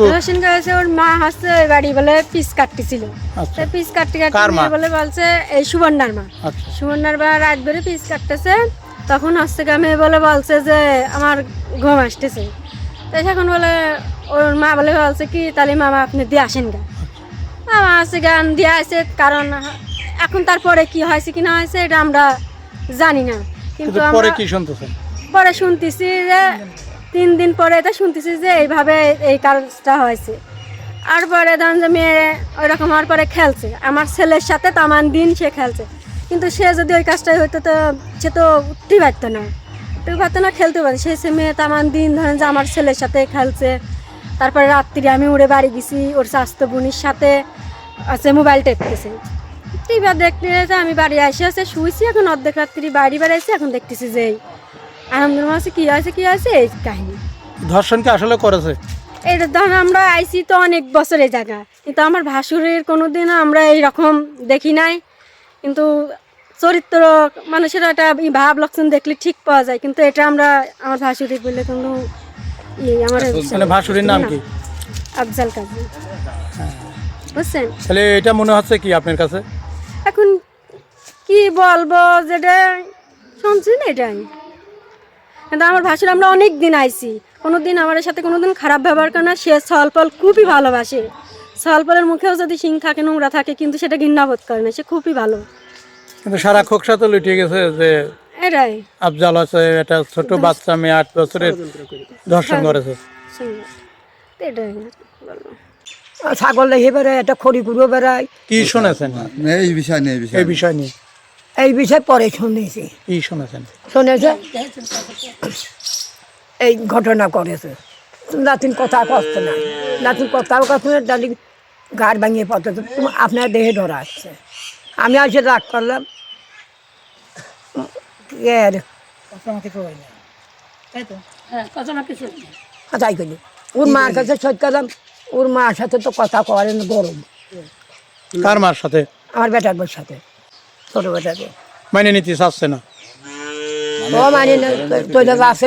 কতটুকু রসুন গাছে ওর মা হচ্ছে ওই বাড়ি বলে পিস কাটতেছিল। আচ্ছা। পিস কাটতে কাটতে মা? নিয়ে বলে বলছে এই সুবর্ণার মা। আচ্ছা। সুবর্ণার রাত পিস কাটতেছে তখন হচ্ছে আমি বলে বলছে যে আমার ঘুম আসতেছে। তো এখন বলে ওর মা বলে বলছে কি তাহলে মামা আপনি দিয়ে আসেন গা। মামা আছে গান দিয়ে আসে কারণ এখন তারপরে কি হয়েছে কি না হয়েছে এটা আমরা জানি না। কিন্তু পরে কি শুনতেছেন? পরে শুনতেছি যে তিন দিন পরে এটা শুনতেছি যে এইভাবে এই কাজটা হয়েছে। আর পরে ধরেন যে মেয়ে ওই রকম হওয়ার পরে খেলছে। আমার ছেলের সাথে তামান দিন সে খেলছে। কিন্তু সে যদি ওই কাজটাই হইতো তো সে তো উঠতে পারতো না। উঠতে পারতো না, খেলতে পারতো সে সে মেয়ে তামান দিন ধরেন যে আমার ছেলের সাথে খেলছে। তারপরে রাত্রি আমি উড়ে বাড়ি গেছি, ওর স্বাস্থ্য বোনির সাথে আছে, মোবাইল টেপতেছে। টিভি দেখতে আমি বাড়ি আসে আসে শুয়েছি, এখন অর্ধেক রাত্রি বাড়ি বেড়াইছি, এখন দেখতেছি যে আলহামদুলিল্লাহ আছে কি আছে কি আছে? এই কাহিনী। ধর্ষণ কি আসলে করেছে। এটা ধরুন আমরা আইছি তো অনেক বছরের জায়গা। কিন্তু আমার ভাসুরের কোনোদিনও আমরা এই রকম দেখি নাই। কিন্তু চরিত্র মানুষের একটা ভাব লক্ষণ দেখলে ঠিক পাওয়া যায়। কিন্তু এটা আমরা আমার ভাসুরের বলে কোনো আমার মানে ভাসুরির নাম কি? আফজাল কাজী। বুঝছেন? তাহলে এটা মনে হচ্ছে কি আপনার কাছে? এখন কি বলব যেটা শুনছি না এটাই। কিন্তু আমার ভাসুর আমরা অনেক দিন আইছি। কোনোদিন আমাদের সাথে কোনোদিন খারাপ ব্যবহার করে না। সে সলপল খুবই ভালোবাসে। সলপলের মুখেও যদি শিং থাকে নোংরা থাকে কিন্তু সেটা ঘৃণাবোধ করে না। সে খুবই ভালো। কিন্তু সারা খোকসা তো লুটিয়ে গেছে যে এটাই। আফজাল আছে একটা ছোট বাচ্চা মেয়ে আট বছরের ধর্ষণ করেছে। শুনলাম। এটাই। ছাগল দেখে বেড়ায় একটা খড়ি গুঁড়ো বেড়ায়। কি শুনেছেন? এই বিষয় বিষয় এই বিষয় নিয়ে। এই বিষয়ে পরে শুনেছি। কি শুনেছেন। শুনেছে? এই ঘটনা করেছে। নাতিন কথা কষ্ট না। নাতিন কথাও কষ্ট না দাদি গাড় ভাঙিয়ে পড়তেছে তুমি আপনার দেহে ধরা আসছে আমি আসে রাগ করলাম। এর তাই করি ওর মার কাছে সহ্য করলাম। ওর মার সাথে তো কথা করেন গরম। কার মার সাথে? আমার বেটার বোর সাথে। ছোট বউ। মানে নিতে চাচ্ছে না ও মানে তোর আছে